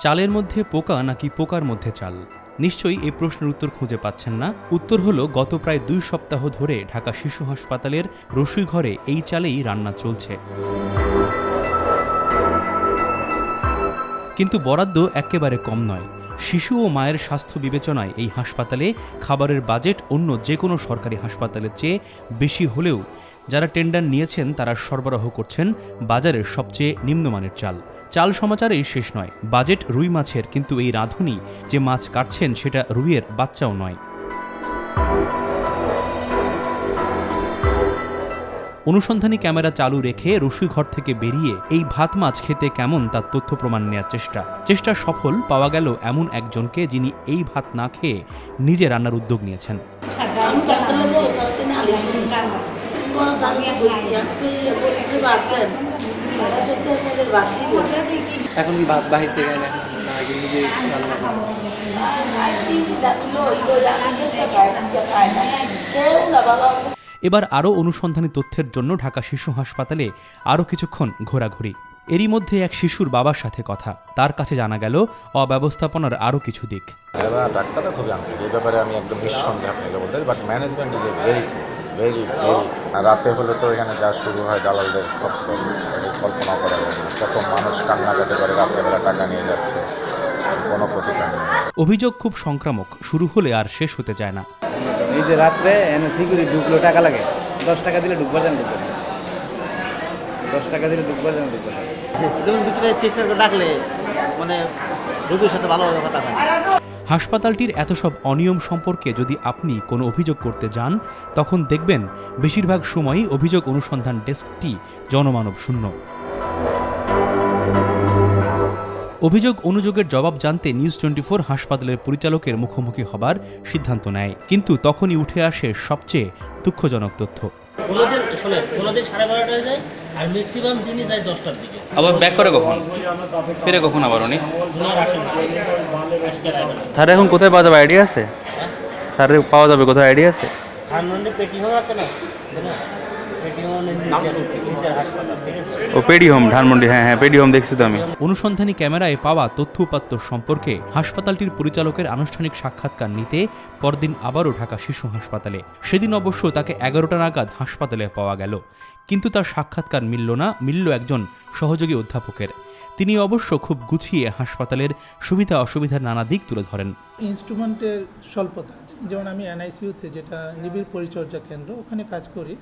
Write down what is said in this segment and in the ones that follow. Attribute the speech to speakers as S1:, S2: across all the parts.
S1: চালের মধ্যে পোকা নাকি পোকার মধ্যে চাল? নিশ্চয়ই এই প্রশ্নের উত্তর খুঁজে পাচ্ছেন না। উত্তর হলো, গত প্রায় দুই সপ্তাহ ধরে ঢাকা শিশু হাসপাতালের রসুই ঘরে এই চালেই রান্না চলছে। কিন্তু বরাদ্দ একেবারে কম নয়। শিশু ও মায়ের স্বাস্থ্য বিবেচনায় এই হাসপাতালে খাবারের বাজেট অন্য যে কোনো সরকারি হাসপাতালের চেয়ে বেশি হলেও যারা টেন্ডার নিয়েছেন তারা সরবরাহ করছেন বাজারের সবচেয়ে নিম্নমানের চাল। চাল সমাচারেই শেষ নয়, বাজেট রুই মাছের, কিন্তু এই রাঁধুনি যে মাছ কাটছেন সেটা রুইয়ের বাচ্চাও নয়। অনুসন্ধানী ক্যামেরা চালু রেখে রসুই ঘর থেকে বেরিয়ে এই ভাত মাছ খেতে কেমন তার তথ্য প্রমাণ নেওয়ার চেষ্টা। চেষ্টা সফল, পাওয়া গেল এমন একজনকে যিনি এই ভাত না খেয়ে নিজে রান্নার উদ্যোগ নিয়েছেন।
S2: বড় তো দেন।
S3: এখন কি ভাত বাহির থেকে আনে নাকি নিজে রান্না
S1: এবার আরও অনুসন্ধানী তথ্যের জন্য ঢাকা শিশু হাসপাতালে আরও কিছুক্ষণ ঘোরাঘুরি। এরই মধ্যে এক শিশুর বাবার সাথে কথা। তার কাছে জানা গেল অব্যবস্থাপনার আরও কিছু দিক।
S4: ডাক্তাররা খুবই আন্তরিক। এই ব্যাপারে আমি একদম নিঃসন্দেহে আপনাকে বলতে but management is a very very very রাতে হলে তো এখানে যা শুরু হয় দালালদের কল্পনা করা যায় কত মানুষ কান্নাকাটি করে রাত্রেবেলা টাকা নিয়ে যাচ্ছে কোনো প্রতিকার নেই।
S1: অভিযোগ খুব সংক্রামক শুরু হলে আর শেষ হতে চায় না।
S3: এই যে রাত্রে এনে সিকিউরিটি ঢুকলো টাকা লাগে দশ টাকা দিলে ঢুকবার জান ঢুকবে দশ টাকা দিলে ঢুকবার জান ঢুকবে।
S5: যেমন ভিতরে সিস্টারকে ডাকলে মানে রোগীর সাথে ভালোভাবে কথা হয়।
S1: হাসপাতালটির এত সব অনিয়ম সম্পর্কে যদি আপনি কোনো অভিযোগ করতে যান, তখন দেখবেন বেশিরভাগ সময়ই অভিযোগ অনুসন্ধান ডেস্কটি জনমানব শূন্য। অভিযোগ অনুযোগের জবাব জানতে নিউজ টোয়েন্টি ফোর হাসপাতালের পরিচালকের মুখোমুখি হবার সিদ্ধান্ত নেয়। কিন্তু তখনই উঠে আসে সবচেয়ে দুঃখজনক তথ্য।
S5: শোনেন সাড়ে বারোটায় যায় আর ম্যাক্সিমাম দিনই যায় দশটার দিকে।
S6: আবার ব্যাক করে কখন? ফিরে কখন আবার উনি?
S5: ওনার
S6: স্যার এখন কোথায় পাওয়া যাবে আইডিয়া আছে? স্যার পাওয়া যাবে কোথায় আইডিয়া আছে?
S5: ধানমন্ডি আছে না?
S6: ও পেডি হোম ধানমন্ডি হ্যাঁ হ্যাঁ পেডি হোম দেখছি তো আমি।
S1: অনুসন্ধানী ক্যামেরায় পাওয়া তথ্য উপাত্ত সম্পর্কে হাসপাতালটির পরিচালকের আনুষ্ঠানিক সাক্ষাৎকার নিতে পরদিন আবারও ঢাকা শিশু হাসপাতালে। সেদিন অবশ্য তাকে এগারোটা নাগাদ হাসপাতালে পাওয়া গেল। কিন্তু তার সাক্ষাৎকার মিলল না মিলল একজন সহযোগী অধ্যাপকের। তিনি অবশ্য খুব গুছিয়ে হাসপাতালের সুবিধা অসুবিধার নানা দিক তুলে ধরেন।
S7: ইনস্ট্রুমেন্টের স্বল্পতা আছে। যেমন আমি এনআইসিউতে যেটা নিবিড় পরিচর্যা কেন্দ্র ওখানে কাজ করি।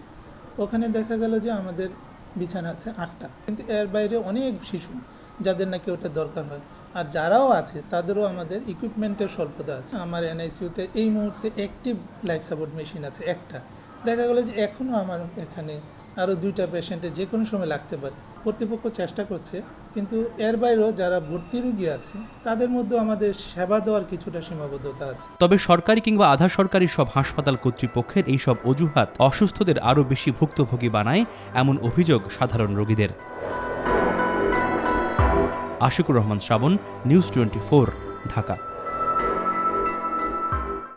S7: ওখানে দেখা গেল যে আমাদের বিছানা আছে আটটা। কিন্তু এর বাইরে অনেক শিশু, যাদের নাকি ওটা দরকার হয় আর যারাও আছে, তাদেরও আমাদের ইকুইপমেন্টের স্বল্পতা আছে। আমার এনআইসিউতে এই মুহূর্তে একটি লাইফ সাপোর্ট মেশিন আছে একটা। দেখা গেলো যে এখনও আমার এখানে আরও দুইটা পেশেন্টে যে কোনো সময় লাগতে পারে। কর্তৃপক্ষ চেষ্টা করছে, কিন্তু এর বাইরেও যারা ভর্তি রুগী আছে, তাদের মধ্যে আমাদের সেবা দেওয়ার কিছুটা সীমাবদ্ধতা আছে।
S1: তবে সরকারি কিংবা আধা সরকারি সব হাসপাতাল কর্তৃপক্ষের এই সব অজুহাত অসুস্থদের আরও বেশি ভুক্তভোগী বানায় এমন অভিযোগ সাধারণ রোগীদের। Ashikur Rahman Shrabon, news twenty Dhaka.